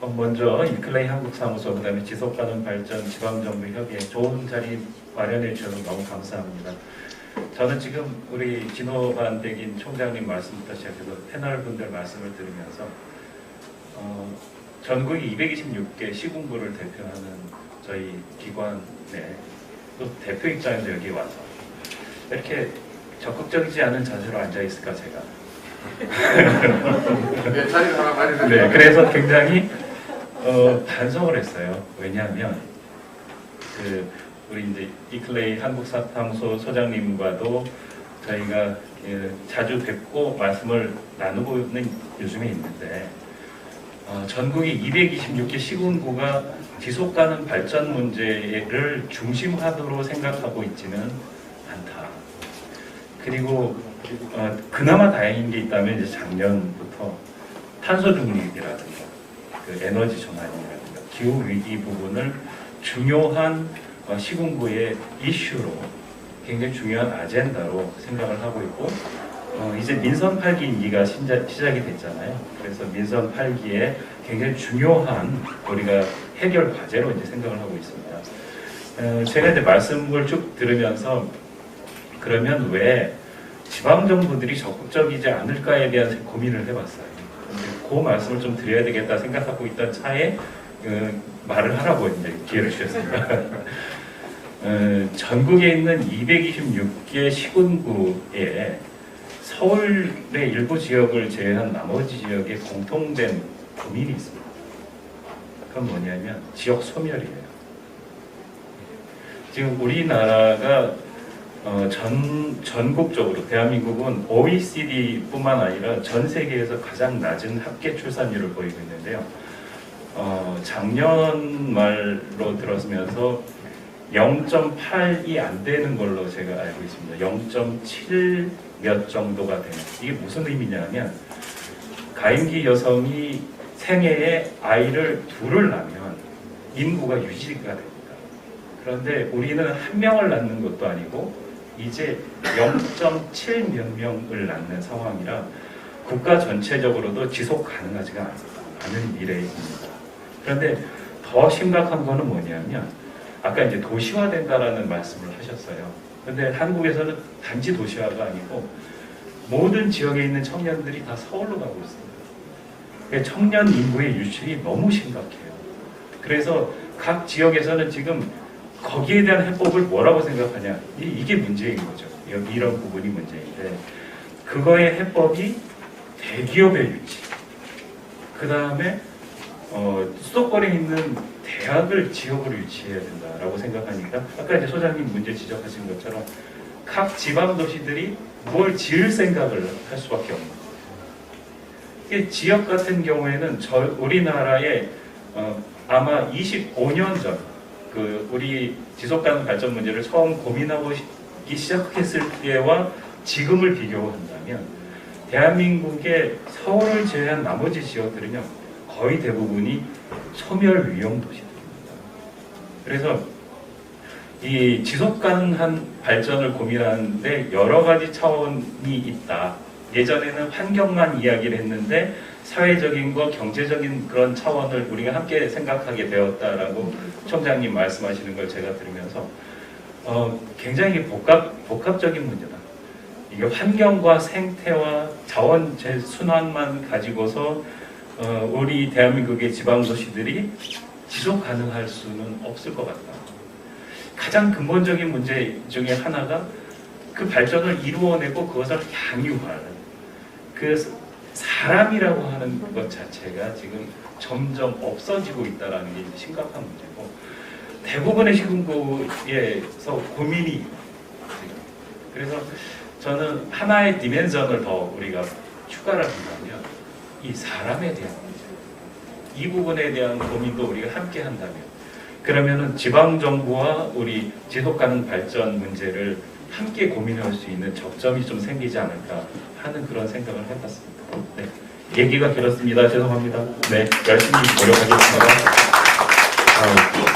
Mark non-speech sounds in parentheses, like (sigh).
어, 먼저 이클레이 한국사무소 그 다음에 지속가능 발전 지방정부 협의회 좋은 자리 마련해 주셔서 너무 감사합니다. 저는 지금 우리 진호반 백인 총장님 말씀부터 시작해서 패널 분들 말씀을 들으면서 어, 전국이 226개 시군구를 대표하는 저희 기관의 또 대표 입장에서 여기 와서 이렇게 적극적이지 않은 자세로 앉아 있을까 제가 네, 자리를 하나 마련해 네, 그래서 굉장히 어, 반성을 했어요. 왜냐하면 그 우리 이제 이클레이 한국사탕소 소장님과도 저희가 그 자주 뵙고 말씀을 나누고는 요즘에 있는데 어, 전국이 226개 시군구가 지속 가능 발전 문제를 중심하도록 생각하고 있지는 않다. 그리고 어, 그나마 다행인 게 있다면 이제 작년부터 탄소 중립이라든가 그 에너지 전환이라든가 기후 위기 부분을 중요한 어, 시군구의 이슈로 굉장히 중요한 아젠다로 생각을 하고 있고 어, 이제 민선 8기 임기가 시작이 됐잖아요. 그래서 민선 8기에 굉장히 중요한 우리가 해결 과제로 이제 생각을 하고 있습니다. 어, 제가 이제 말씀을 쭉 들으면서 그러면 왜 지방 정부들이 적극적이지 않을까에 대한 고민을 해봤어요. 그 말씀을 좀 드려야 되겠다 생각하고 있던 차에 그 말을 하라고 이제 기회를 주셨습니다. (laughs) 어, 전국에 있는 226개 시군구에 서울의 일부 지역을 제외한 나머지 지역에 공통된 고민이 있습니다. 그건 뭐냐면 지역 소멸이에요. 지금 우리나라가 어, 전, 전국적으로 대한민국은 OECD뿐만 아니라 전 세계에서 가장 낮은 합계 출산율을 보이고 있는데요. 어, 작년 말로 들었으면서 0.8이 안 되는 걸로 제가 알고 있습니다. 0.7 몇 정도가 되는. 이게 무슨 의미냐면 가임기 여성이 생애에 아이를 둘을 낳으면 인구가 유지가 됩니다. 그런데 우리는 한 명을 낳는 것도 아니고 이제 0.7몇 명을 낳는 상황이라 국가 전체적으로도 지속 가능하지가 않은 미래입니다. 그런데 더 심각한 거는 뭐냐면 아까 이제 도시화된다라는 말씀을 하셨어요. 근데 한국에서는 단지 도시화가 아니고 모든 지역에 있는 청년들이 다 서울로 가고 있습니다. 그러니까 청년 인구의 유출이 너무 심각해요. 그래서 각 지역에서는 지금 거기에 대한 해법을 뭐라고 생각하냐 이- 이게 문제인 거죠. 여기 이런 부분이 문제인데 그거의 해법이 대기업의 유치. 그 다음에 어, 수도권에 있는 대학을 지역으로 유치해야 된다라고 생각하니까 아까 이제 소장님 문제 지적하신 것처럼 각 지방 도시들이 뭘 지을 생각을 할 수밖에 없는 거예요. 지역 같은 경우에는 저 우리나라의 어, 아마 25년 전 그 우리 지속 가능 발전 문제를 처음 고민하기 시작했을 때와 지금을 비교한다면 대한민국의 서울을 제외한 나머지 지역들은요 거의 대부분이 소멸 위험 도시들입니다. 그래서 이 지속 가능한 발전을 고민하는데 여러 가지 차원이 있다. 예전에는 환경만 이야기를 했는데 사회적인 거 경제적인 그런 차원을 우리가 함께 생각하게 되었다라고 총장님 말씀하시는 걸 제가 들으면서 어, 굉장히 복합 복합적인 문제다. 이게 환경과 생태와 자원 재순환만 가지고서 어, 우리 대한민국의 지방 도시들이 지속 가능할 수는 없을 것 같다. 가장 근본적인 문제 중에 하나가 그 발전을 이루어내고 그것을 향유하는 그 사람이라고 하는 것 자체가 지금 점점 없어지고 있다라는 게 심각한 문제고 대부분의 시군구에서 고민이 그래서 저는 하나의 디멘전을 더 우리가 추가를 한다면 이 사람에 대한 문제 이 부분에 대한 고민도 우리가 함께 한다면 그러면은 지방 정부와 우리 지속 가능 발전 문제를 함께 고민할 수 있는 접점이 좀 생기지 않을까 하는 그런 생각을 해봤습니다. 네. 얘기가 길었습니다. 죄송합니다. 네, 열심히 노력하겠습니다. 어,